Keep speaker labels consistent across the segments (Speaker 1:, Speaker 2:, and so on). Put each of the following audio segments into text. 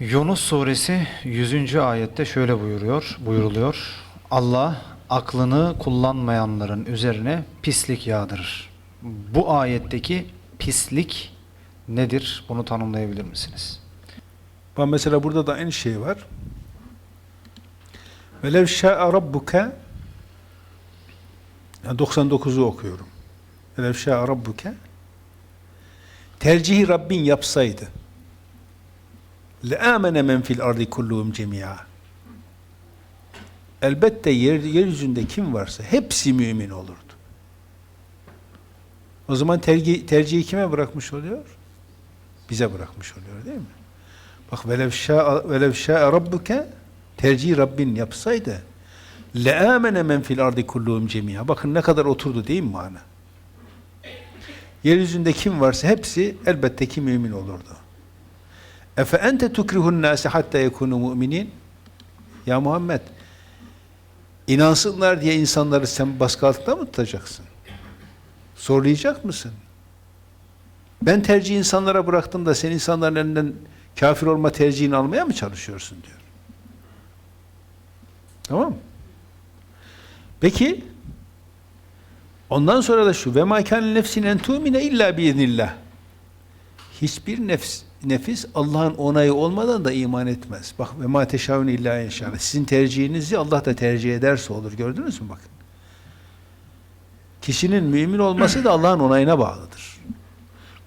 Speaker 1: Yunus suresi 100. ayette şöyle buyuruyor, buyuruluyor. Allah aklını kullanmayanların üzerine pislik yağdırır. Bu ayetteki pislik nedir? Bunu tanımlayabilir misiniz?
Speaker 2: Bak mesela burada da aynı şey var. Velev şa'a rabbuke yani 99'u okuyorum. Velev şa'a rabbuke tercihi Rabbin yapsaydı le'amene men fil ardi kulluhum cemi'a elbette yer, yeryüzünde kim varsa hepsi mümin olurdu. O zaman tercih, tercihi kime bırakmış oluyor? Bize bırakmış oluyor değil mi? Bak velev şa'a rabbuke tercih Rabbin yapsaydı le'amene men fil ardi kulluhum cemi'a. Bakın ne kadar oturdu değil mi mana? Yeryüzünde kim varsa hepsi elbette ki mümin olurdu. Efe ente tukrihun nase hatta yekunu mu'minin? Ya Muhammed inansınlar diye insanları sen baskı altında mı tutacaksın? Zorlayacak mısın? Ben tercih insanlara bıraktım da sen insanların elinden kafir olma tercihini almaya mı çalışıyorsun diyor. Tamam? Peki ondan sonra da şu ve ma kana nefsin en tu'mine illa biiznillah. Hiçbir nefs nefis Allah'ın onayı olmadan da iman etmez. Bak ve ma teşaun illa inşallah. Sizin tercihinizi Allah da tercih ederse olur. Gördünüz mü bakın. Kişinin mümin olması da Allah'ın onayına bağlıdır.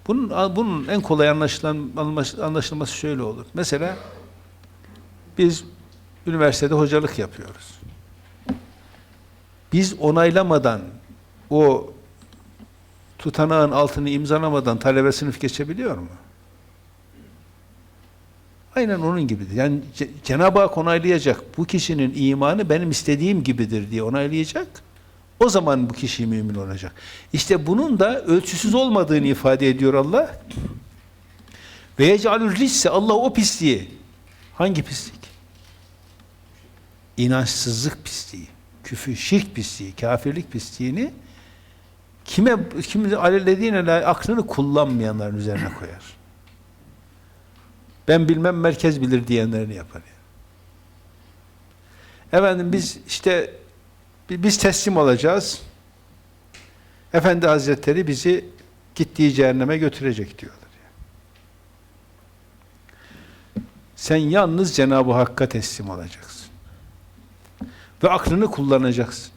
Speaker 2: Bunun, bunun en kolay anlaşılan, anlaşılması şöyle olur. Mesela biz üniversitede hocalık yapıyoruz. Biz onaylamadan o tutanağın altını imzalamadan talebe sınıf geçebiliyor mu? Aynen onun gibidir. Yani Ce- Cenab-ı Hak onaylayacak. Bu kişinin imanı benim istediğim gibidir diye onaylayacak. O zaman bu kişi mümin olacak. İşte bunun da ölçüsüz olmadığını ifade ediyor Allah. Ve yecalül risse Allah o pisliği. Hangi pislik? İnançsızlık pisliği, küfür, şirk pisliği, kafirlik pisliğini kime kimi alellediğine aklını kullanmayanların üzerine koyar. Ben bilmem merkez bilir diyenlerini yapar. Yani. Efendim biz işte bi- biz teslim olacağız. Efendi Hazretleri bizi gittiği cehenneme götürecek diyorlar. yani. Sen yalnız Cenab-ı Hakk'a teslim olacaksın. Ve aklını kullanacaksın.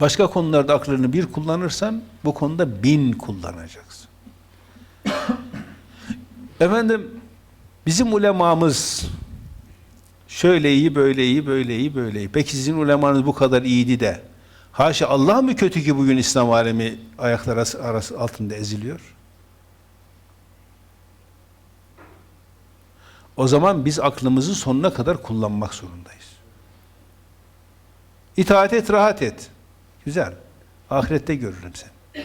Speaker 2: Başka konularda aklını bir kullanırsan bu konuda bin kullanacaksın. Efendim bizim ulemamız şöyle iyi, böyle iyi, böyle iyi, böyle iyi. Peki sizin ulemanız bu kadar iyiydi de haşa Allah mı kötü ki bugün İslam alemi ayaklar arası, altında eziliyor? O zaman biz aklımızı sonuna kadar kullanmak zorundayız. İtaat et, rahat et. Güzel. Ahirette görürüm seni.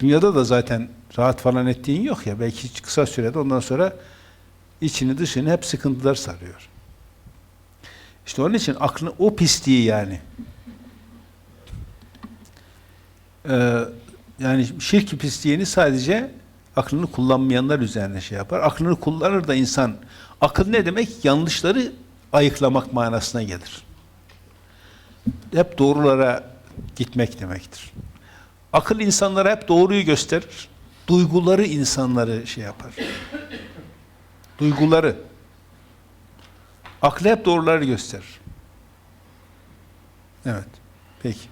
Speaker 2: Dünyada da zaten rahat falan ettiğin yok ya. Belki kısa sürede ondan sonra içini dışını hep sıkıntılar sarıyor. İşte onun için aklını o pisliği yani Ee, yani şirk pisliğini sadece aklını kullanmayanlar üzerine şey yapar. Aklını kullanır da insan akıl ne demek? Yanlışları ayıklamak manasına gelir. Hep doğrulara gitmek demektir. Akıl insanlara hep doğruyu gösterir. Duyguları insanları şey yapar. Duyguları. Aklı hep doğruları gösterir. Evet. Peki.